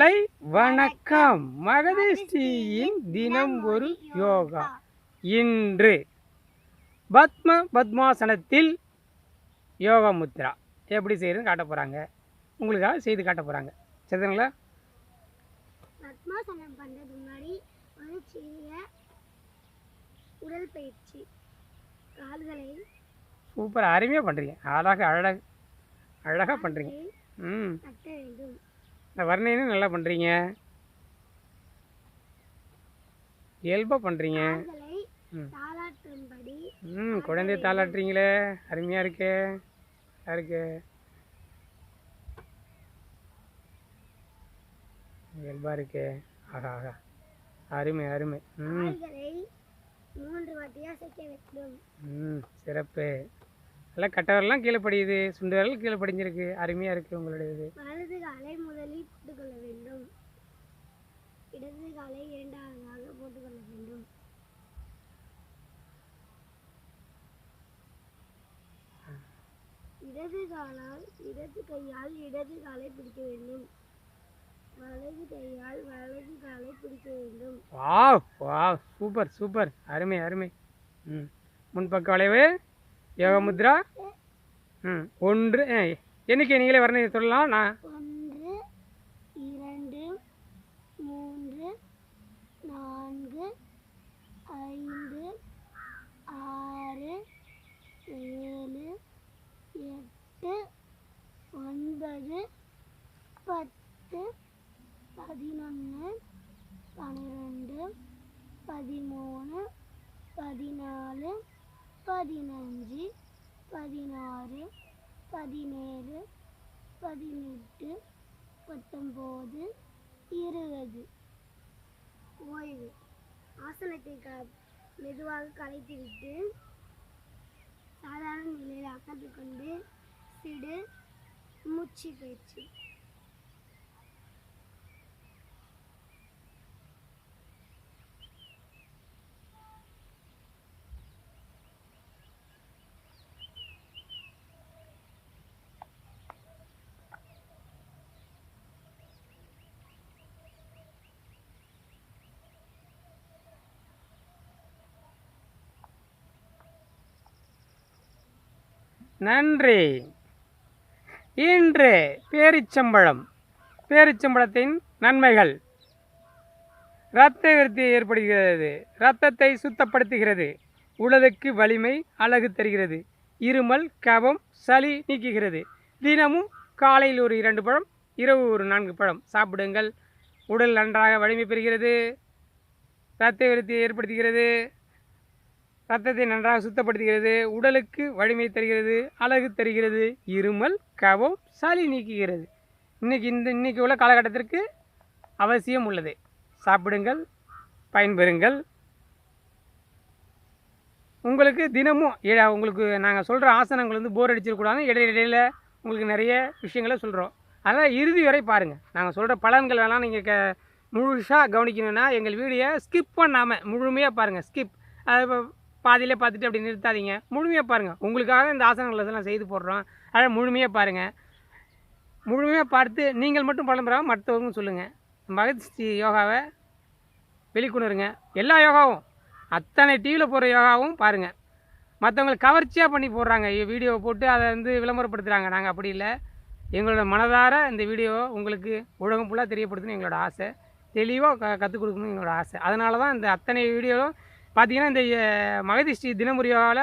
காலை வணக்கம். மகதிஷ்டியின் தினம் ஒரு யோகா. இன்று பத்ம பத்மாசனத்தில் யோகா முத்ரா எப்படி செய்யறதுன்னு காட்ட போகிறாங்க உங்களுக்காக செய்து காட்ட போகிறாங்க சரிங்களா பத்மாசனம் பண்ணுறதுக்கு முன்னாடி ஒரு சிறிய உடற்பயிற்சி கால்களை சூப்பர். அருமையாக பண்ணுறீங்க அழகாக அழகாக அழகாக பண்ணுறீங்க ம். இந்த வர்ணையும் நல்லா பண்ணுறீங்க இயல்பாக பண்ணுறீங்க ம். குழந்தைய தாளாட்டுறீங்களே. அருமையாக இருக்கே. நல்லா இருக்கு. இயல்பாக இருக்கே. ஆஹா ஆஹா. அருமை அருமை. ம். மூன்று வேண்டும். ம் சிறப்பு. எல்லாம் கட்டவரெல்லாம் கீழே படியுது. சுண்டு விரல் கீழே படிஞ்சிருக்கு. அருமையாக இருக்குது உங்களுடைய இது வலது காலை முதலில் போட்டுக்கொள்ள வேண்டும் இடது காலை இரண்டாவதாக போட்டுக்கொள்ள வேண்டும். இடது காலால் இடது கையால் இடது காலை பிடிக்க வேண்டும். வலது கையால் வலது காலை பிடிக்க வேண்டும். Wow wow super super. அருமை அருமை. ம். முன்பக்க வளைவு யோக முத்ரா ம் ஒன்று ஆ, எண்ணிக்கை நீங்களே வரணும் சொல்லலாம்? நான் ஒன்று இரண்டு மூன்று நான்கு ஐந்து ஆறு ஏழு எட்டு ஒன்பது பத்து பதினொன்று பன்னிரெண்டு பதிமூணு பதினாலு பதினஞ்சு பதினாறு பதினேழு பதினெட்டு பத்தொம்போது இருபது. ஓய்வு. ஆசனத்தை கா மெதுவாக கலைத்துவிட்டு சாதாரண நிலையில் அக்கத்துக்கொண்டு கொண்டு சிடு மூச்சு பயிற்சி. நன்றி. இன்று பேரிச்சம்பழம். பேரிச்சம்பழத்தின் நன்மைகள். இரத்த விருத்தியை ஏற்படுகிறது இரத்தத்தை சுத்தப்படுத்துகிறது. உடலுக்கு வலிமை அழகு தருகிறது. இருமல் கபம் சளி நீக்குகிறது. தினமும் காலையில் ஒரு இரண்டு பழம் இரவு ஒரு நான்கு பழம். சாப்பிடுங்கள். உடல் நன்றாக வலிமை பெறுகிறது. இரத்த விருத்தியை ஏற்படுத்துகிறது. ரத்தத்தை நன்றாக சுத்தப்படுத்துகிறது உடலுக்கு வலிமை தருகிறது அழகு தருகிறது இருமல் கவம் சளி நீக்குகிறது. இன்றைக்கி இந்த இன்றைக்கி உள்ள காலகட்டத்திற்கு அவசியம் உள்ளது. சாப்பிடுங்கள் பயன்பெறுங்கள். உங்களுக்கு தினமும் உங்களுக்கு நாங்கள் சொல்கிற ஆசனங்கள் வந்து போர் அடிச்சிடக்கூடாது இடையிடையில் உங்களுக்கு நிறைய விஷயங்களை சொல்கிறோம் அதனால் இறுதி வரை பாருங்கள் நாங்கள் சொல்கிற பலன்கள் எல்லாம் நீங்கள் க முழுசாக கவனிக்கணும்னா எங்கள் வீடியோ ஸ்கிப் பண்ணாமல் முழுமையாக பாருங்கள் ஸ்கிப் அது இப்போ பாதியிலே பார்த்துட்டு அப்படி நிறுத்தாதீங்க. முழுமையாக பாருங்கள் உங்களுக்காக இந்த ஆசனங்கள் இதெல்லாம் செய்து போடுறோம். அதனால் முழுமையாக பாருங்கள் முழுமையாக பார்த்து நீங்கள் மட்டும் பலன் பெறாமல் மற்றவங்க சொல்லுங்கள் ஸ்ரீ யோகாவை வெளிக்கொணருங்க. எல்லா யோகாவும். அத்தனை டிவியில் போடுற யோகாவும் பாருங்கள் மற்றவங்களுக்கு கவர்ச்சியாக பண்ணி போடுறாங்க. வீடியோவை போட்டு அதை வந்து விளம்பரப்படுத்துகிறாங்க நாங்கள் அப்படி இல்லை. எங்களோட மனதார இந்த வீடியோ உங்களுக்கு உலகம் ஃபுல்லாக தெரியப்படுத்தணும் எங்களோட ஆசை. தெளிவாக க கற்றுக் கொடுக்கணும்னு எங்களோட ஆசை. அதனால தான் இந்த அத்தனை வீடியோவும் பார்த்தீங்கன்னா இந்த அஹ், மகதிஷ்டி தினமுறையால்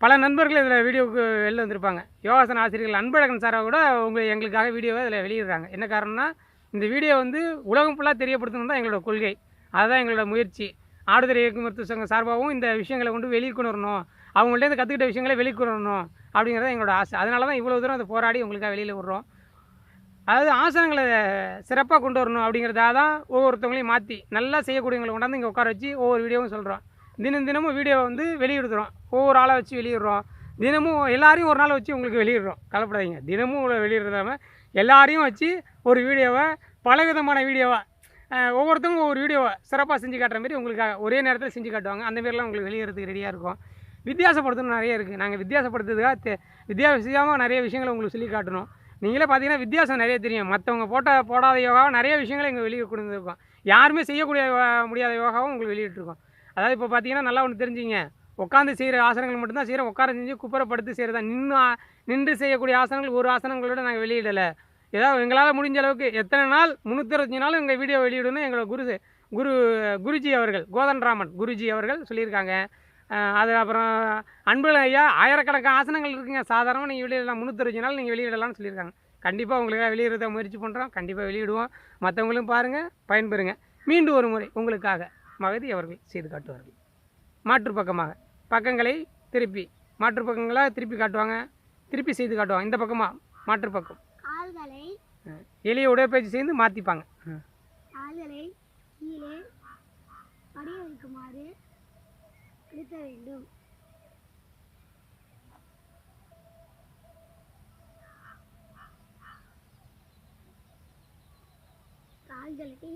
பல நண்பர்கள் இதில் வீடியோவுக்கு வெளில வந்திருப்பாங்க. யோகாசன ஆசிரியர்கள் அன்பழகன் சாராக கூட உங்கள் எங்களுக்காக வீடியோவை இதில் வெளியிடுறாங்க. என்ன காரணம்னா இந்த வீடியோ வந்து உலகம் ஃபுல்லாக தெரியப்படுத்தணும் தான் எங்களோட கொள்கை. அதுதான் எங்களோட முயற்சி. ஆடுதுறை இயக்கு மருத்துவ சங்கம் சார்பாகவும் இந்த விஷயங்களை கொண்டு வெளியே கொண்டு வரணும். அவங்கள்ட்ட கற்றுக்கிட்ட விஷயங்களை வெளிக்கொணரணும் கொண்டு வரணும் அப்படிங்கிறது எங்களோட ஆசை. அதனால தான் இவ்வளோ தூரம் அதை போராடி உங்களுக்காக வெளியில் விட்றோம் அதாவது ஆசனங்களை சிறப்பாக கொண்டு வரணும் அப்படிங்கிறதாக தான் ஒவ்வொருத்தவங்களையும் மாற்றி நல்லா செய்யக்கூடியவங்களை கொண்டாந்து இங்கே உட்கார வச்சு ஒவ்வொரு வீடியோவும் சொல்கிறோம் தினம் தினமும் வீடியோ வந்து வெளியிடுறோம். ஒவ்வொரு ஆளை வச்சு வெளியிடுறோம். தினமும் எல்லாரையும் ஒரு நாள் வச்சு உங்களுக்கு வெளியிடுறோம். கலப்படாதீங்க தினமும் உங்களை வெளியிடுறதாம எல்லாரையும் வச்சு ஒரு வீடியோவை பல விதமான வீடியோவை ஒவ்வொருத்தவங்க ஒவ்வொரு வீடியோவை சிறப்பாக செஞ்சு காட்டுற மாதிரி உங்களுக்காக ஒரே நேரத்தில் செஞ்சு காட்டுவாங்க. அந்த மாதிரிலாம் உங்களுக்கு வெளியிடறதுக்கு ரெடியாக இருக்கும். வித்தியாசப்படுத்தணும் நிறைய இருக்குது நாங்கள் வித்தியாசப்படுத்துறதுக்காக தெ வித்தியாசமாக நிறைய விஷயங்களை உங்களுக்கு சொல்லி காட்டணும். நீங்களே பார்த்தீங்கன்னா வித்தியாசம் நிறைய தெரியும். மற்றவங்க போட்ட போடாத யோகாவும் நிறைய விஷயங்களை எங்கள் வெளியே கொண்டு யாருமே செய்யக்கூடிய முடியாத யோகாவும் உங்களுக்கு வெளியிட்டிருக்கோம் அதாவது இப்போ பார்த்தீங்கன்னா நல்லா ஒன்று தெரிஞ்சுங்க. உட்காந்து செய்கிற ஆசனங்கள் மட்டும்தான் செய்கிறோம் உட்கார செஞ்சு குப்புறப்படுத்து செய்கிறதா நின்று நின்று செய்யக்கூடிய ஆசனங்கள் ஒரு ஆசனங்களோட நாங்கள் வெளியிடலை. ஏதாவது எங்களால் முடிஞ்ச அளவுக்கு எத்தனை நாள்? முந்நூற்றி நாள் எங்கள் வீடியோ வெளியிடணும் எங்களோட குரு குரு குருஜி அவர்கள் கோதன் ராமன் குருஜி அவர்கள் சொல்லியிருக்காங்க. அது அப்புறம் அன்புல ஐயா ஆயிரக்கணக்கான ஆசனங்கள் இருக்குங்க. சாதாரணமாக நீங்கள் வெளியிடலாம் முந்நூற்றி நாள் நீங்கள் வெளியிடலாம்னு சொல்லியிருக்காங்க. கண்டிப்பாக உங்களுக்கு வெளியிடுறத முயற்சி பண்ணுறோம் கண்டிப்பாக வெளியிடுவோம். மற்றவங்களும் பாருங்கள் பயன்பெறுங்க. மீண்டும் ஒரு முறை உங்களுக்காக மகதி அவர்கள் செய்து காட்டுவார்கள். மாற்று பக்கமாக. பக்கங்களை திருப்பி மாற்று பக்கங்களாக திருப்பி காட்டுவாங்க. திருப்பி செய்து காட்டுவாங்க. இந்த பக்கமாக மாற்று பக்கம். எளிய உடற்பயிற்சி செய்து மாற்றிப்பாங்க நிறுத்த வேண்டும். கால்களை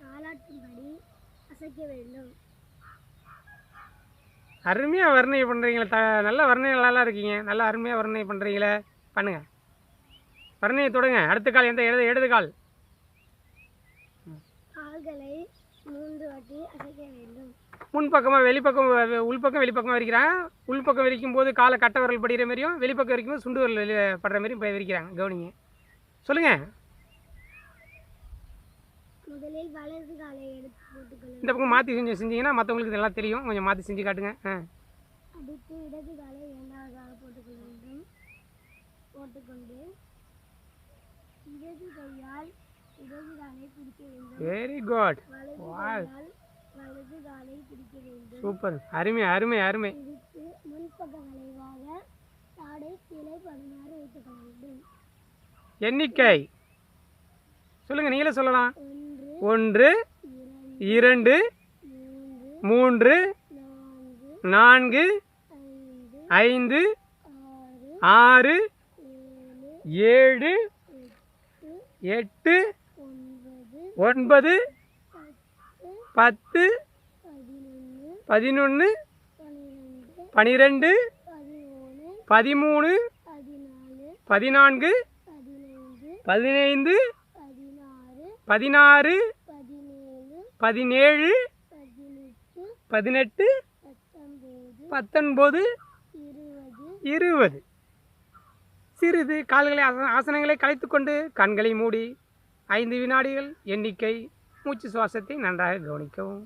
தாளாட்டும்படி அசைக்க வேண்டும். அருமையாக வர்ணனை பண்ணுறீங்களே த நல்ல வர்ணனைகளாலாம் இருக்கீங்க. நல்லா அருமையாக வர்ணனை பண்ணுறீங்களே பண்ணுங்கள் வர்ணனையை தொடங்க. அடுத்த கால் எந்த இடது இடது கால். கால்களை மூன்று வாட்டி அசைக்க வேண்டும். முன்பக்கமாக வெளிப்பக்கம் உள்பக்கம் வெளிப்பக்கம் விரிக்கிறாங்க. உள்பக்கம் விரிக்கும் போது காலை கட்டை விரல் படிக்கிற மாதிரியும் வெளிப்பக்கம் விரிக்கும் போது சுண்டு விரல் படுற மாதிரியும் போய் விரிக்கிறாங்க. கவனிங்க. சொல்லுங்கள் முதலில் வலது காலை எடுத்து போட்டுக்கொள்ள இந்த பக்கம் மாற்றி செஞ்சு செஞ்சீங்கன்னா மற்றவங்களுக்கு இதெல்லாம் தெரியும். கொஞ்சம் மாற்றி செஞ்சு காட்டுங்க. ஆ. வெரி குட் வலது காலை பிடிக்க வேண்டும். சூப்பர். அருமை அருமை அருமை. பிடித்து முன்பக்க வளைவாக தாடை கீழே படுமாறு வைத்துக் கொள்ள வேண்டும். எண்ணிக்கை. சொல்லுங்கள் நீங்களே சொல்லலாம். ஒன்று இரண்டு மூன்று நான்கு ஐந்து ஆறு ஏழு எட்டு ஒன்பது பத்து பதினொன்று பன்னிரெண்டு பனிரெண்டு பதிமூணு பதினான்கு பதினைந்து பதினாறு பதினேழு பதினெட்டு பத்தொன்பது இருபது. சிறிது கால்களை ஆசன- ஆசனங்களை கலைத்துக்கொண்டு கண்களை மூடி ஐந்து வினாடிகள் எண்ணிக்கை. மூச்சு சுவாசத்தை நன்றாக கவனிக்கவும்.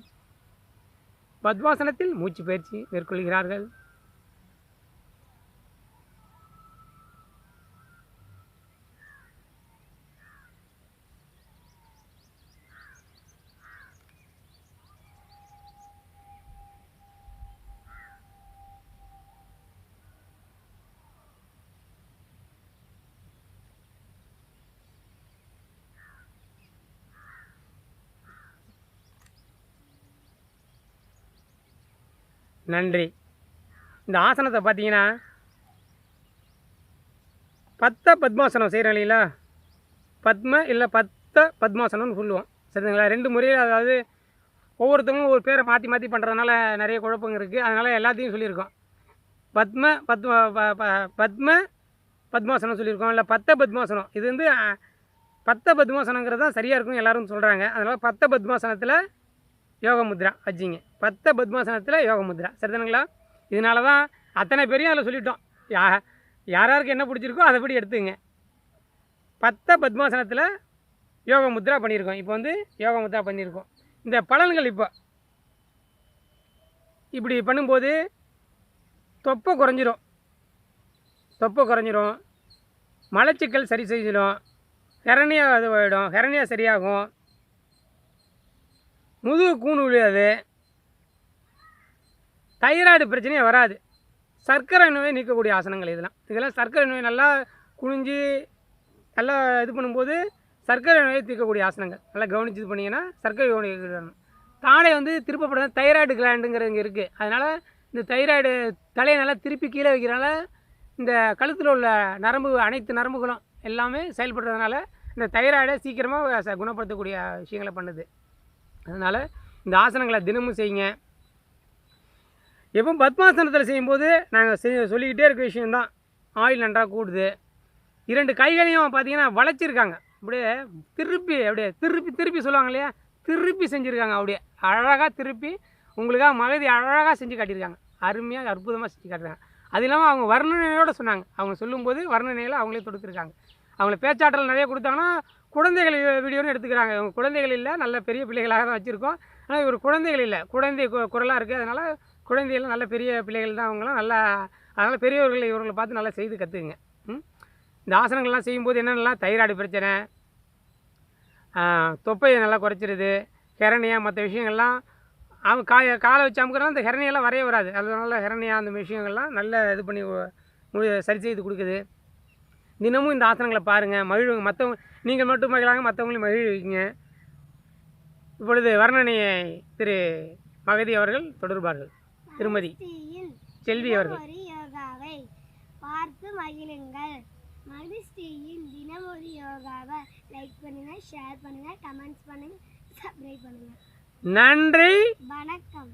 பத்மாசனத்தில் மூச்சு பயிற்சி மேற்கொள்கிறார்கள். நன்றி. இந்த ஆசனத்தை பார்த்தீங்கன்னா பத்த பத்மாசனம் செய்கிறோம் இல்லைங்களா? பத்ம இல்லை பத்த பத்மாசனம்னு சொல்லுவோம். சரிங்களா? ரெண்டு முறையில் அதாவது ஒவ்வொருத்தவங்களும் ஒரு பேரை மாற்றி மாற்றி பண்ணுறதுனால நிறைய குழப்பங்க இருக்குது அதனால் எல்லாத்தையும் சொல்லியிருக்கோம். பத்ம பத்ம ப- பத்ம பத்மாசனம் சொல்லியிருக்கோம். இல்லை பத்த பத்மாசனம். இது வந்து பத்த பத்மாசனங்கிறது தான் சரியாக இருக்கும் எல்லோரும் சொல்கிறாங்க அதனால் பத்த பத்மாசனத்தில் யோக முத்ரா வச்சிங்க பத்த பத்மாசனத்தில் யோக முத்ரா சரிதானுங்களா? இதனால தான் அத்தனை பேரையும் அதில் சொல்லிட்டோம். யா யாராருக்கு என்ன பிடிச்சிருக்கோ அதை படி எடுத்துங்க. பத்த பத்மாசனத்தில் யோக முத்ரா பண்ணியிருக்கோம். இப்போ வந்து யோக முத்ரா பண்ணியிருக்கோம். இந்த பலன்கள் இப்போ. இப்படி பண்ணும்போது தொப்பை குறைஞ்சிரும். தொப்பை குறைஞ்சிரும். மலச்சிக்கல் சரி செஞ்சிடும் ஹெரணியா இது போயிடும். ஹெரணியா சரியாகும். முதுகு கூணு விழுயாது. தைராய்டு பிரச்சனையே வராது. சர்க்கரை நோயை நீக்கக்கூடிய ஆசனங்கள் இதெல்லாம். இதெல்லாம் சர்க்கரை நோய் நல்லா குனிஞ்சு நல்லா இது பண்ணும்போது சர்க்கரை நோயை தீர்க்கக்கூடிய ஆசனங்கள். நல்லா கவனிச்சு இது பண்ணிங்கன்னா சர்க்கரை நோய் தானே தாடை வந்து திருப்பப்படுறது தைராய்டு கிளாண்டுங்கிறது இங்கே இருக்குது அதனால் இந்த தைராய்டு தலையை நல்லா திருப்பி கீழே வைக்கிறனால இந்த கழுத்தில் உள்ள நரம்பு அனைத்து நரம்புகளும் எல்லாமே செயல்படுறதுனால இந்த தைராய்டை சீக்கிரமாக ச- குணப்படுத்தக்கூடிய விஷயங்களை பண்ணுது. அதனால் இந்த ஆசனங்களை தினமும் செய்யுங்க. எப்போ பத்மாசனத்தில் செய்யும்போது நாங்கள் செய் சொல்லிக்கிட்டே இருக்க விஷயந்தான் ஆயில் நன்றாக கூடுது. இரண்டு கைகளையும் பார்த்தீங்கன்னா வளைச்சிருக்காங்க. அப்படியே திருப்பி அப்படியே திருப்பி திருப்பி சொல்லுவாங்க இல்லையா? திருப்பி செஞ்சுருக்காங்க அப்படியே. அழகாக திருப்பி உங்களுக்காக மகதி அழகாக செஞ்சு காட்டியிருக்காங்க. அருமையாக அற்புதமாக செஞ்சு காட்டுறாங்க அது இல்லாமல் அவங்க வர்ணனையோடு சொன்னாங்க. அவங்க சொல்லும்போது வர்ணனையில் அவங்களே தொடுத்துருக்காங்க. அவங்கள பேச்சாற்றல் நிறைய கொடுத்தாங்கன்னா குழந்தைகள் வீடியோன்னு எடுத்துக்கிறாங்க. இவங்க குழந்தைகள் இல்லை நல்ல பெரிய பிள்ளைகளாக தான் வச்சுருக்கோம். ஆனால் இவர் குழந்தைகள் இல்லை. குழந்தை கு- குரலாக இருக்குது அதனால் குழந்தைகள் நல்ல பெரிய பிள்ளைகள் தான் அவங்களாம். நல்லா அதனால் பெரியவர்கள் இவர்களை பார்த்து நல்லா செய்து கற்றுக்குங்க இந்த ஆசனங்கள்லாம் செய்யும்போது என்னென்னலாம் தைராய்டு பிரச்சனை தொப்பையை நல்லா குறைச்சிருது ஹெரணியா மற்ற விஷயங்கள்லாம் அவன் காய காலை வச்சு அமுக்குறோம் அந்த ஹெரணியெல்லாம் வரைய வராது. அதனால ஹெரணியா அந்த விஷயங்கள்லாம் நல்ல இது பண்ணி மு- சரி செய்து கொடுக்குது. தினமும் இந்த ஆசனங்களை பாருங்கள் மகிழுங்க மற்றவங்க நீங்கள் மட்டும் மகிழாங்க மற்றவங்களையும் மகிழ்விங்க. இப்பொழுது வர்ணனையை திரு மகதி அவர்கள் தொடர்பார்கள். திருமதி செல்வி அவர்கள். யோகாவை பார்த்து மகிழுங்கள். மகிழ்ச்சியின் தினமொரு யோகாவை லைக் பண்ணுங்க ஷேர் பண்ணுங்க கமெண்ட்ஸ் பண்ணுங்க சப்ஸ்கிரைப் பண்ணுங்க. நன்றி. வணக்கம்.